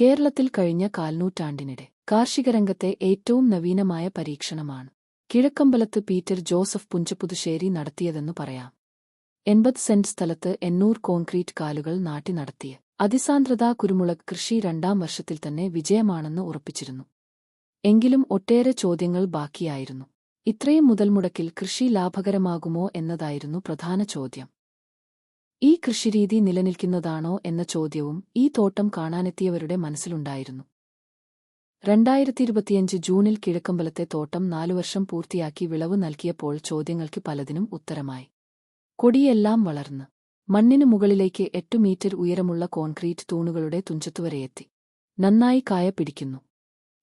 കേരളത്തിൽ കഴിഞ്ഞ കാൽനൂറ്റാണ്ടിനിടെ കാർഷികരംഗത്തെ ഏറ്റവും നവീനമായ പരീക്ഷണമാണ് കിഴക്കമ്പലത്ത് പീറ്റർ ജോസഫ് പുഞ്ചപ്പുതുശ്ശേരി നടത്തിയതെന്നു പറയാം. എൺപത് സെന്റ് സ്ഥലത്ത് എണ്ണൂർ കോൺക്രീറ്റ് കാലുകൾ നാട്ടി നടത്തിയ അതിസാന്ദ്രതാ കുരുമുളക് കൃഷി രണ്ടാം വർഷത്തിൽ തന്നെ വിജയമാണെന്ന് ഉറപ്പിച്ചിരുന്നു. എങ്കിലും ഒട്ടേറെ ചോദ്യങ്ങൾ ബാക്കിയായിരുന്നു. ഇത്രയും മുതൽമുടക്കിൽ കൃഷി ലാഭകരമാകുമോ എന്നതായിരുന്നു പ്രധാന ചോദ്യം. ഈ കൃഷിരീതി നിലനിൽക്കുന്നതാണോ എന്ന ചോദ്യവും ഈ തോട്ടം കാണാനെത്തിയവരുടെ മനസ്സിലുണ്ടായിരുന്നു. രണ്ടായിരത്തി ഇരുപത്തിയഞ്ച് ജൂണിൽ കിഴക്കമ്പലത്തെ തോട്ടം നാലു വർഷം പൂർത്തിയാക്കി വിളവ് നൽകിയപ്പോൾ ചോദ്യങ്ങൾക്ക് പലതിനും ഉത്തരമായി. കൊടിയെല്ലാം വളർന്ന് മണ്ണിനു മുകളിലേക്ക് എട്ടു മീറ്റർ ഉയരമുള്ള കോൺക്രീറ്റ് തൂണുകളുടെ തുഞ്ചത്തുവരെയെത്തി നന്നായി കായ പിടിക്കുന്നു.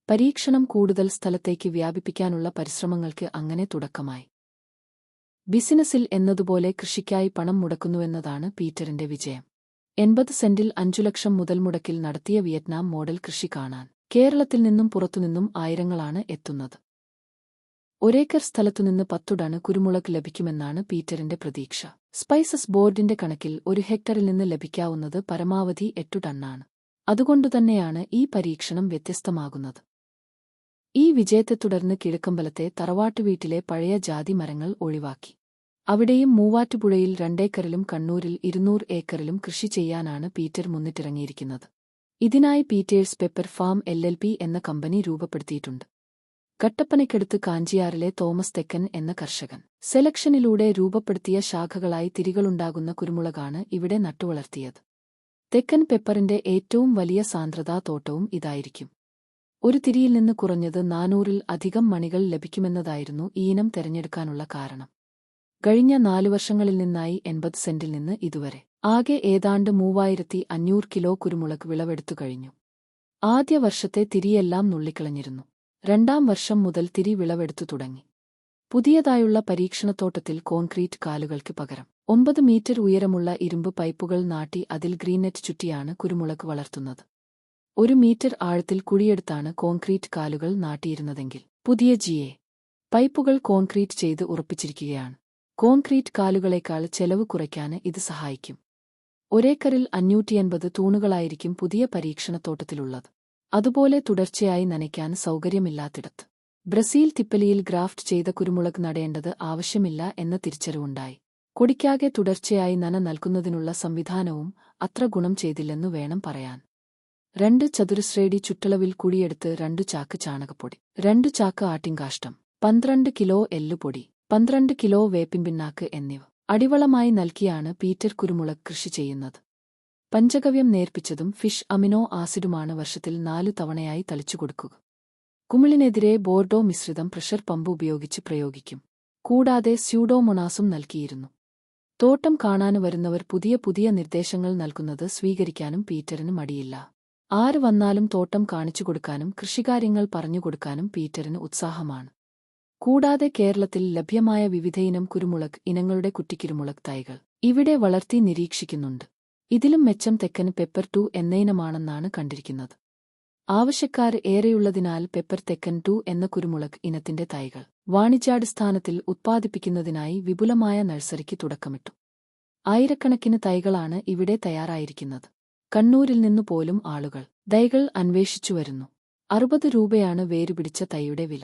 പരീക്ഷണം കൂടുതൽ സ്ഥലത്തേക്ക് വ്യാപിപ്പിക്കാനുള്ള പരിശ്രമങ്ങൾക്ക് അങ്ങനെ തുടക്കമായി. ബിസിനസ്സിൽ എന്നതുപോലെ കൃഷിക്കായി പണം മുടക്കുന്നുവെന്നതാണ് പീറ്ററിന്റെ വിജയം. എൺപത് സെന്റിൽ അഞ്ചു ലക്ഷം മുതൽ മുടക്കിൽ നടത്തിയ വിയറ്റ്നാം മോഡൽ കൃഷി കാണാൻ കേരളത്തിൽ നിന്നും പുറത്തുനിന്നും ആയിരങ്ങളാണ് എത്തുന്നത്. ഒരേക്കർ സ്ഥലത്തുനിന്ന് പത്തുടണ് കുരുമുളക് ലഭിക്കുമെന്നാണ് പീറ്ററിന്റെ പ്രതീക്ഷ. സ്പൈസസ് ബോർഡിന്റെ കണക്കിൽ ഒരു ഹെക്ടറിൽ നിന്ന് ലഭിക്കാവുന്നത് പരമാവധി എട്ടു ടണ്ണാണ്. അതുകൊണ്ടുതന്നെയാണ് ഈ പരീക്ഷണം വ്യത്യസ്തമാകുന്നത്. വിജയത്തെ തുടർന്ന് കിഴക്കമ്പലത്തെ തറവാട്ടുവീട്ടിലെ പഴയ ജാതി മരങ്ങൾ ഒഴിവാക്കി. അവിടെയും മൂവാറ്റുപുഴയിൽ രണ്ടേക്കറിലും കണ്ണൂരിൽ ഇരുന്നൂറ് ഏക്കറിലും കൃഷി ചെയ്യാനാണ് പീറ്റർ മുന്നിട്ടിറങ്ങിയിരിക്കുന്നത്. ഇതിനായി Peter's pepper farm L L P എന്ന കമ്പനി രൂപപ്പെടുത്തിയിട്ടുണ്ട്. കട്ടപ്പനയ്ക്കടുത്ത് കാഞ്ചിയാറിലെ തോമസ് തെക്കൻ എന്ന കർഷകൻ. സെലക്ഷനിലൂടെ രൂപപ്പെടുത്തിയ ശാഖകളായി തിരികളുണ്ടാകുന്ന കുരുമുളകാണ് ഇവിടെ നട്ടുവളർത്തിയത്. തെക്കൻ പെപ്പറിന്റെ ഏറ്റവും വലിയ സാന്ദ്രതാ തോട്ടവും ഇതായിരിക്കും. ഒരു തിരിയിൽ നിന്ന് കുറഞ്ഞത് നാനൂറിൽ അധികം മണികൾ ലഭിക്കുമെന്നതായിരുന്നു ഈ ഇനം തെരഞ്ഞെടുക്കാനുള്ള കാരണം. കഴിഞ്ഞ നാലു വർഷങ്ങളിൽ നിന്നായി എൺപത് സെന്റിൽ നിന്ന് ഇതുവരെ. ആകെ ഏതാണ്ട് മൂവായിരത്തി അഞ്ഞൂറ് കിലോ കുരുമുളക് വിളവെടുത്തു കഴിഞ്ഞു. ആദ്യ വർഷത്തെ തിരിയെല്ലാം നുള്ളിക്കളഞ്ഞിരുന്നു. രണ്ടാം വർഷം മുതൽ തിരി വിളവെടുത്തു തുടങ്ങി. പുതിയതായുള്ള പരീക്ഷണത്തോട്ടത്തിൽ കോൺക്രീറ്റ് കാലുകൾക്ക് പകരം. ഒമ്പത് മീറ്റർ ഉയരമുള്ള ഇരുമ്പ് പൈപ്പുകൾ നാട്ടി അതിൽ ഗ്രീനെറ്റ് ചുറ്റിയാണ് കുരുമുളക് വളർത്തുന്നത്. ഒരു മീറ്റർ ആഴത്തിൽ കുഴിയെടുത്താണ് കോൺക്രീറ്റ് കാലുകൾ നാട്ടിയിരുന്നതെങ്കിൽ. പുതിയ ജിയെ പൈപ്പുകൾ കോൺക്രീറ്റ് ചെയ്ത് ഉറപ്പിച്ചിരിക്കുകയാണ്. കോൺക്രീറ്റ് കാലുകളേക്കാൾ ചെലവ് കുറയ്ക്കാന് ഇത് സഹായിക്കും. ഒരേക്കറിൽ അഞ്ഞൂറ്റിയൻപത് തൂണുകളായിരിക്കും പുതിയ പരീക്ഷണത്തോട്ടത്തിലുള്ളത്. അതുപോലെ തുടർച്ചയായി നനയ്ക്കാൻ സൗകര്യമില്ലാത്തിടത്ത്. ബ്രസീൽ തിപ്പലിയിൽ ഗ്രാഫ്റ്റ് ചെയ്ത കുരുമുളക് നടേണ്ടത് ആവശ്യമില്ല എന്ന തിരിച്ചറിവുണ്ടായി. കൊടിക്കാകെ തുടർച്ചയായി നന നൽകുന്നതിനുള്ള സംവിധാനവും അത്ര ഗുണം ചെയ്തില്ലെന്നു വേണം പറയാൻ. രണ്ട് ചതുരശ്രേടി ചുറ്റളവിൽ കുഴിയെടുത്ത് രണ്ടു ചാക്ക് ചാണകപ്പൊടി രണ്ടു ചാക്ക് ആട്ടിൻകാഷ്ടം പന്ത്രണ്ട് കിലോ എല്ലുപൊടി പന്ത്രണ്ട് കിലോ വേപ്പിൻപിന്നാക്ക് എന്നിവ അടിവളമായി നൽകിയാണ് പീറ്റർ കുരുമുളക് കൃഷി ചെയ്യുന്നത്. പഞ്ചഗവ്യം നേർപ്പിച്ചതും ഫിഷ് അമിനോ ആസിഡുമാണ് വർഷത്തിൽ നാലു തവണയായി തളിച്ചുകൊടുക്കുക കുമിളിനെതിരെ ബോർഡോ മിശ്രിതം പ്രഷർ പമ്പ് ഉപയോഗിച്ച് പ്രയോഗിക്കും. കൂടാതെ സ്യൂഡോമൊണാസും നൽകിയിരുന്നു. തോട്ടം കാണാനു വരുന്നവർ പുതിയ പുതിയ നിർദ്ദേശങ്ങൾ നൽകുന്നത് സ്വീകരിക്കാനും പീറ്ററിന് മടിയില്ല. ആര് വന്നാലും തോട്ടം കാണിച്ചു കൊടുക്കാനും കൃഷികാര്യങ്ങൾ പറഞ്ഞുകൊടുക്കാനും പീറ്ററിന് ഉത്സാഹമാണ്. കൂടാതെ കേരളത്തിൽ ലഭ്യമായ വിവിധയിനം കുരുമുളക് ഇനങ്ങളുടെ കുറ്റിക്കുരുമുളക് തൈകൾ ഇവിടെ വളർത്തി നിരീക്ഷിക്കുന്നുണ്ട്. ഇതിലും മെച്ചം തെക്കൻ പെപ്പർ ടു എന്നയിനമാണെന്നാണ് കണ്ടിരിക്കുന്നത്. ആവശ്യക്കാർ ഏറെയുള്ളതിനാൽ പെപ്പർ തെക്കൻ ടു എന്ന കുരുമുളക് ഇനത്തിന്റെ തൈകൾ വാണിജ്യാടിസ്ഥാനത്തിൽ ഉത്പാദിപ്പിക്കുന്നതിനായി വിപുലമായ നഴ്സറിക്ക് തുടക്കമിട്ടു. ആയിരക്കണക്കിന് തൈകളാണ് ഇവിടെ തയ്യാറായിരിക്കുന്നത്. കണ്ണൂരിൽ നിന്നു പോലും ആളുകൾ തൈകൾ അന്വേഷിച്ചു വരുന്നു. അറുപത് രൂപയാണ് വേരുപിടിച്ച തൈയുടെ വില.